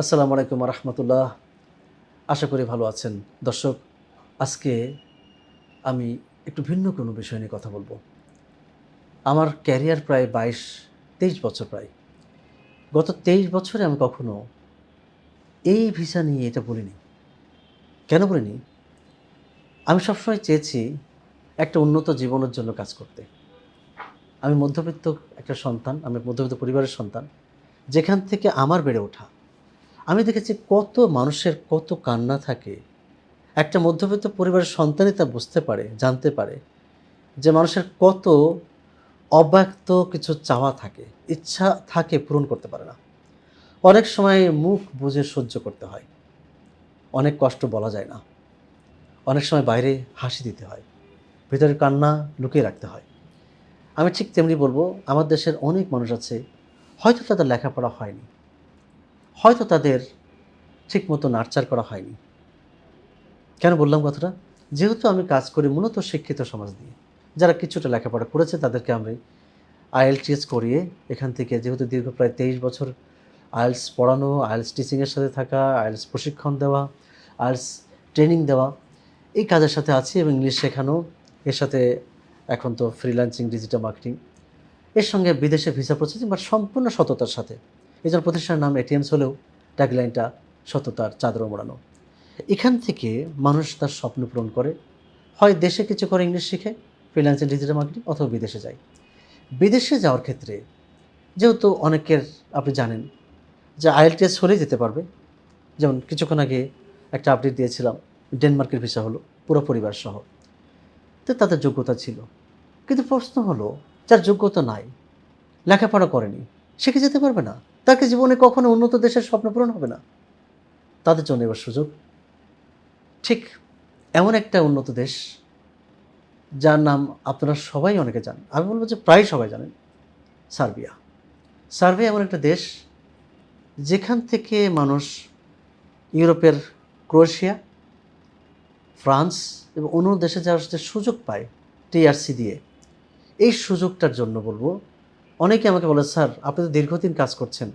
আসসালামু আলাইকুম রহমতুল্লাহ আশা করি ভালো আছেন। দর্শক, আজকে আমি একটু ভিন্ন কোনো বিষয় নিয়ে কথা বলব। আমার ক্যারিয়ার প্রায় বাইশ, তেইশ বছর প্রায়। গত তেইশ বছরে আমি কখনো এই ভিসা নিয়ে এটা বলিনি। কেন বলিনি? আমি সবসময় চেয়েছি একটা উন্নত জীবনের জন্য কাজ করতে। আমি মধ্যবিত্ত একটা সন্তান, আমি মধ্যবিত্ত পরিবারের সন্তান, যেখান থেকে আমার বেড়ে ওঠা। আমি দেখেছি কত মানুষের কত কান্না থাকে। একটা মধ্যবিত্ত পরিবারের সন্তানই তা বুঝতে পারে, জানতে পারে যে মানুষের কত অব্যক্ত কিছু চাওয়া থাকে, ইচ্ছা থাকে পূরণ করতে পারে না। অনেক সময় মুখ বুঝে সহ্য করতে হয়। অনেক কষ্ট বলা যায় না। অনেক সময় বাইরে হাসি দিতে হয়। ভিতরের কান্না লুকিয়ে রাখতে হয়। আমি ঠিক তেমনি বলব, আমার দেশের অনেক মানুষ আছে, হয়তো তাদের লেখাপড়া হয়নি। হয়তো তাদের ঠিকমতো নার্চার করা হয়নি। কেন বললাম কথাটা? যেহেতু আমি কাজ করি মূলত শিক্ষিত সমাজ দিয়ে যারা কিছুটা লেখাপড়া করেছে তাদেরকে আমি আইএলটিএস করিয়ে এখান থেকে যেহেতু দীর্ঘ প্রায় তেইশ বছর আইএলস পড়ানো আইএলস টিচিংয়ের সাথে থাকা আইএলস প্রশিক্ষণ দেওয়া আইএলস ট্রেনিং দেওয়া, এই কাজের সাথে আছি এবং ইংলিশ শেখানো, এর সাথে এখন তো ফ্রিল্যান্সিং ডিজিটাল মার্কেটিং এর সঙ্গে বিদেশে ভিসা প্রসেসিং বা সম্পূর্ণ সততার সাথে এই জন্য প্রতিষ্ঠানের নাম এটিএমস হলেও ট্যাগলাইনটা সততার চাদর মোড়ানো। এখান থেকে মানুষ তার স্বপ্ন পূরণ করে। হয় দেশে কিছু করে ইংলিশ শিখে ফ্রিল্যান্সিং ডিজিটাল মার্কেটিং অথবা বিদেশে যায়। বিদেশে যাওয়ার ক্ষেত্রে যেহেতু অনেকের, আপনি জানেন যে আইএলটিএস হলেই যেতে পারবে। যেমন কিছুক্ষণ আগে একটা আপডেট দিয়েছিলাম ডেনমার্কের ভিসা হলো, পুরো পরিবার সহ। তো তাদের যোগ্যতা ছিল। কিন্তু প্রশ্ন হলো, যার যোগ্যতা নাই, লেখাপড়া করেনি, সে কি যেতে পারবে না? তাকে জীবনে কখনো উন্নত দেশের স্বপ্ন পূরণ হবে না। তাদের জন্য এবার সুযোগ। ঠিক এমন একটা উন্নত দেশ, যার নাম আপনারা সবাই অনেকে জানেন। আমি বলব যে প্রায় সবাই জানেন, সার্বিয়া। সার্বিয়া এমন একটা দেশ, যেখান থেকে মানুষ ইউরোপের ক্রোয়েশিয়া, ফ্রান্স এবং অন্য দেশে যাওয়ার যে সুযোগ পায়, টিআরসি দিয়ে। এই সুযোগটার জন্য বলব অনেকে আমাকে বলে, স্যার, আপনি তো দীর্ঘদিন কাজ করছেন।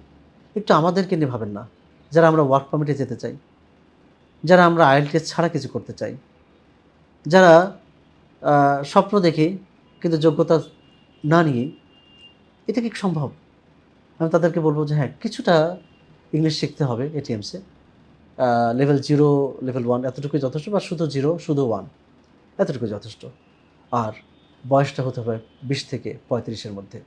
একটু আমাদেরকে নিয়ে ভাবেন না। যারা আমরা ওয়ার্ক পারমিটে যেতে চাই, যারা আমরা আইএলটিএস ছাড়া কিছু করতে চাই, যারা স্বপ্ন দেখে কিন্তু যোগ্যতা না নিয়ে, এটা কি সম্ভব? আমি তাদেরকে বলব যে হ্যাঁ কিছুটা ইংলিশ শিখতে হবে এটিএমসে লেভেল জিরো লেভেল ওয়ান এতটুকুই যথেষ্ট বা শুধু জিরো শুধু ওয়ান এতটুকু যথেষ্ট? আর বয়সটা হতে হবে বিশ থেকে পঁয়ত্রিশের মধ্যে।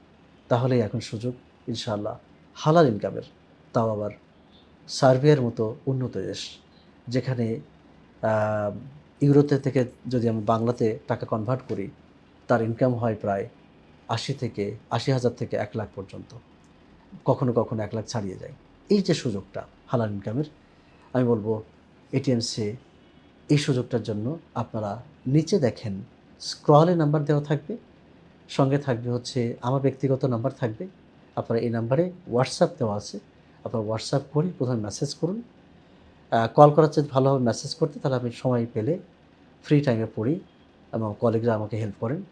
তাহলেই এখন সুযোগ, ইনশাআল্লাহ। হালাল ইনকামের তাও আবার সার্বিয়ার মতো উন্নত দেশ, যেখানে ইউরোতে থেকে যদি আমি বাংলাতে টাকা কনভার্ট করি, তার ইনকাম হয় প্রায় আশি থেকে, আশি হাজার থেকে এক লাখ পর্যন্ত। কখনো কখনো এক লাখ ছাড়িয়ে যায়। এই যে সুযোগটা, হালাল ইনকামের আমি বলব এটিএমসে এই সুযোগটার জন্য আপনারা নিচে দেখেন স্ক্রলে নাম্বার দেওয়া থাকবে। সঙ্গে থাকবে হচ্ছে, আমার ব্যক্তিগত নাম্বার থাকবে। আপনারা এই নাম্বারে হোয়াটসঅ্যাপ দেওয়া আছে। আপনারা হোয়াটসঅ্যাপ করে প্রথমে মেসেজ করুন। কল করার চেয়ে ভালোভাবে মেসেজ করতে, তাহলে আমি সময় পেলে ফ্রি টাইমে পড়ি এবং কলিগরা আমাকে হেল্প করেন।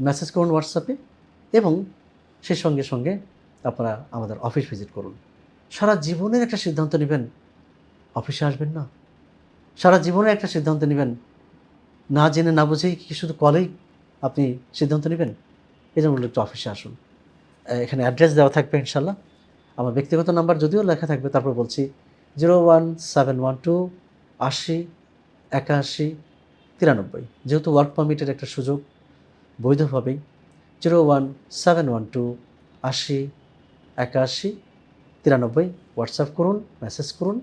মেসেজ করুন হোয়াটসঅ্যাপে এবং সে সঙ্গে সঙ্গে আপনারা আমাদের অফিস ভিজিট করুন। সারা জীবনের একটা সিদ্ধান্ত নেবেন। অফিসে আসবেন না। সারা জীবনের একটা সিদ্ধান্ত নেবেন। না জেনে না বুঝেই কি শুধু কলেই আপনি সিদ্ধান্ত নেবেন? এই জন্য একটু অফিসে আসুন। এখানে অ্যাড্রেস দেওয়া থাকবে ইনশাল্লাহ আমার ব্যক্তিগত নাম্বার যদিও লেখা থাকবে, তারপর বলছি, zero one seven one two আশি একাশি তিরানব্বই। যেহেতু ওয়ার্ক পারমিটের একটা সুযোগ বৈধভাবেই zero one seven one two আশি একাশি তিরানব্বই। হোয়াটসঅ্যাপ করুন মেসেজ করুন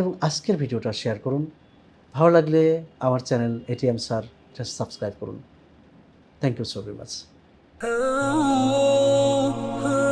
এবং আজকের ভিডিওটা শেয়ার করুন। ভালো লাগলে আমার চ্যানেল এটিএম স্যার সাবস্ক্রাইব করুন। Thank you so very much. Oh, oh.